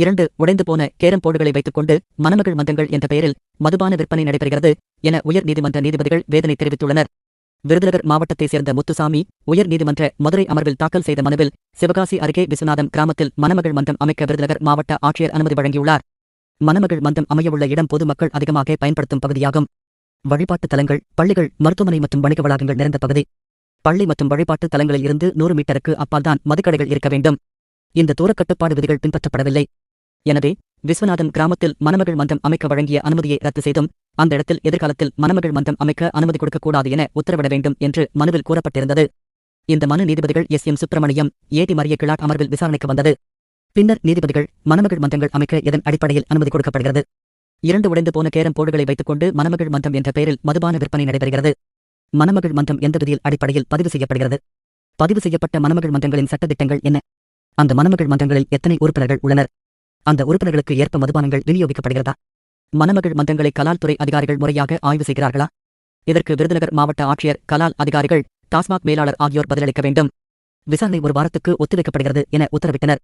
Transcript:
இரண்டு உடைந்து போன கேரம் போர்டுகளை வைத்துக் கொண்டு மணமகள் மந்தங்கள் என்ற பெயரில் மதுபான விற்பனை நடைபெறுகிறது என உயர் நீதிமன்ற நீதிபதிகள் வேதனை தெரிவித்துள்ளனர். விருதுநகர் மாவட்டத்தைச் சேர்ந்த முத்துசாமி உயர் நீதிமன்ற மதுரை அமர்வில் தாக்கல் செய்த மனுவில் சிவகாசி அருகே விஸ்வநாதம் கிராமத்தில் மணமகள் மன்றம் அமைக்க விருதுநகர் மாவட்ட ஆட்சியர் அனுமதி வழங்கியுள்ளார். மணமகள் மன்றம் அமையவுள்ள இடம் பொதுமக்கள் அதிகமாக பயன்படுத்தும் பகுதியாகும். வழிபாட்டுத் தலங்கள் பள்ளிகள் மருத்துவமனை மற்றும் வணிக வளாகங்கள் நிறைந்த பகுதி. பள்ளி மற்றும் வழிபாட்டுத் தலங்களில் இருந்து நூறு மீட்டருக்கு அப்பால்தான் மதுக்கடைகள் இருக்க வேண்டும். இந்த தூரக் கட்டுப்பாடு விதிகள் பின்பற்றப்படவில்லை. எனவே விஸ்வநாதம் கிராமத்தில் மணமகள் மன்றம் அமைக்க வழங்கிய அனுமதியை ரத்து செய்தும் அந்த இடத்தில் எதிர்காலத்தில் மணமகள் மன்றம் அமைக்க அனுமதி கொடுக்கக்கூடாது என உத்தரவிட வேண்டும் என்று மனுவில் கூறப்பட்டிருந்தது. இந்த மனு நீதிபதிகள் S. M. Subramaniam A D Maria Clete அமர்வில் விசாரணைக்கு வந்தது. பின்னர் நீதிபதிகள் மணமகள் மன்றங்கள் அமைக்க எதன் அடிப்படையில் அனுமதி கொடுக்கப்படுகிறது. இரண்டு உடைந்து போன கேரம் போர்டுகளை வைத்துக் கொண்டு மணமகள் மன்றம் என்ற பெயரில் மதுபான விற்பனை நடைபெறுகிறது. மணமகள் மன்றம் எந்த விதியில் அடிப்படையில் பதிவு செய்யப்படுகிறது? பதிவு செய்யப்பட்ட மணமகள் மன்றங்களின் சட்டத்திட்டங்கள் என்ன? அந்த மணமகள் மன்றங்களில் எத்தனை உறுப்பினர்கள் உள்ளனர்? அந்த உறுப்பினர்களுக்கு ஏற்ப மதுபானங்கள் விநியோகிக்கப்படுகிறதா? மணமகள் மன்றங்களை கலால் துறை அதிகாரிகள் முறையாக ஆய்வு செய்கிறார்களா? இதற்கு விருதுநகர் மாவட்ட ஆட்சியர் கலால் அதிகாரிகள் டாஸ்மாக் மேலாளர் ஆகியோர் பதிலளிக்க வேண்டும். விசாரணை ஒரு வாரத்துக்கு ஒத்திவைக்கப்படுகிறது என உத்தரவிட்டனர்.